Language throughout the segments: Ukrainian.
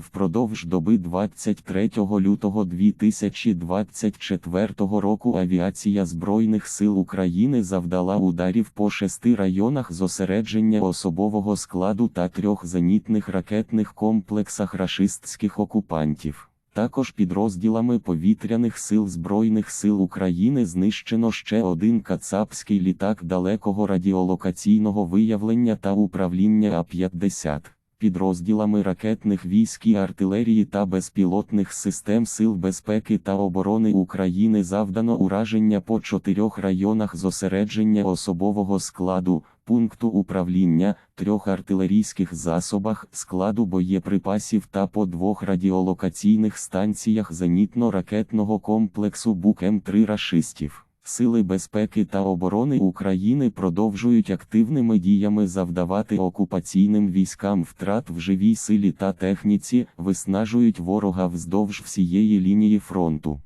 Впродовж доби 23 лютого 2024 року авіація Збройних сил України завдала ударів по шести районах зосередження особового складу та трьох зенітних ракетних комплексах рашистських окупантів. Також підрозділами повітряних сил Збройних сил України знищено ще один кацапський літак далекого радіолокаційного виявлення та управління А-50 підрозділами ракетних військ і артилерії та безпілотних систем Сил безпеки та оборони України завдано ураження по чотирьох районах зосередження особового складу, пункту управління, трьох артилерійських засобах, складу боєприпасів та по двох радіолокаційних станціях зенітно-ракетного комплексу Бук-М3 рашистів. Сили безпеки та оборони України продовжують активними діями завдавати окупаційним військам втрат в живій силі та техніці, виснажують ворога вздовж всієї лінії фронту.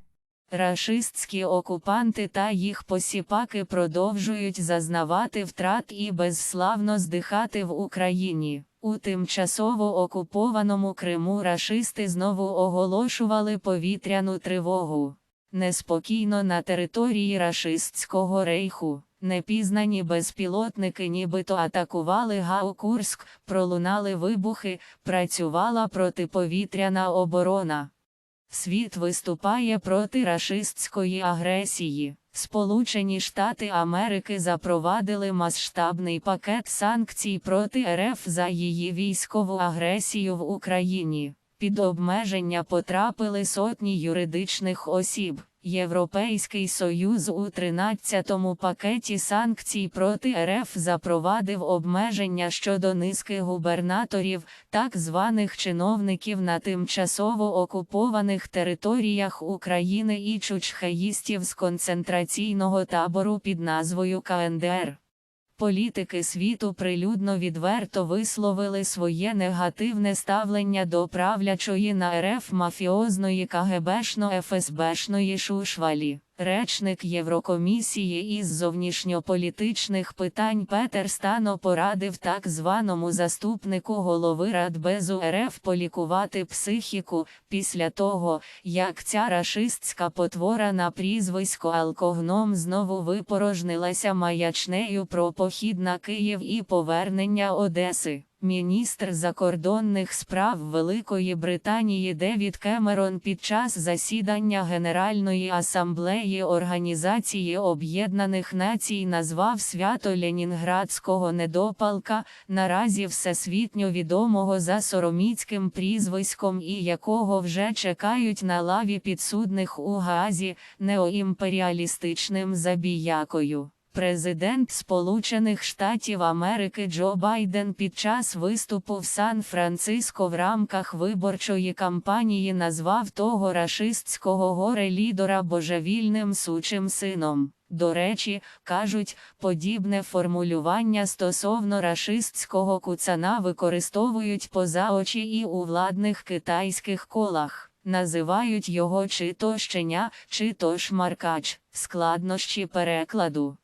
Рашистські окупанти та їх посіпаки продовжують зазнавати втрат і безславно здихати в Україні. У тимчасово окупованому Криму рашисти знову оголошували повітряну тривогу. Неспокійно на території рашистського рейху. Непізнані безпілотники нібито атакували Гау-Курськ, пролунали вибухи, працювала протиповітряна оборона. Світ виступає проти рашистської агресії. Сполучені Штати Америки запровадили масштабний пакет санкцій проти РФ за її військову агресію в Україні. Під обмеження потрапили сотні юридичних осіб. Європейський Союз у 13-му пакеті санкцій проти РФ запровадив обмеження щодо низки губернаторів, так званих чиновників на тимчасово окупованих територіях України і чучхеїстів з концентраційного табору під назвою КНДР. Політики світу прилюдно відверто висловили своє негативне ставлення до правлячої на РФ мафіозної КГБшно-ФСБшної шушвалі. Речник Єврокомісії із зовнішньополітичних питань Петер Стано порадив так званому заступнику голови Радбезу РФ полікувати психіку після того, як ця рашистська потвора на прізвисько Алкогном знову випорожнилася маячнею про похід на Київ і повернення Одеси. Міністр закордонних справ Великої Британії Девід Кемерон під час засідання Генеральної асамблеї Організації Об'єднаних Націй назвав свято Ленінградського недопалка, наразі всесвітньо відомого за сороміцьким прізвиськом і якого вже чекають на лаві підсудних у Гаазі неоімперіалістичним забіякою. Президент Сполучених Штатів Америки Джо Байден під час виступу в Сан-Франциско в рамках виборчої кампанії назвав того рашистського горе лідера божевільним сучим сином. До речі, кажуть, подібне формулювання стосовно рашистського куцана використовують поза очі і у владних китайських колах. Називають його чи то щеня, чи то шмаркач, складнощі перекладу.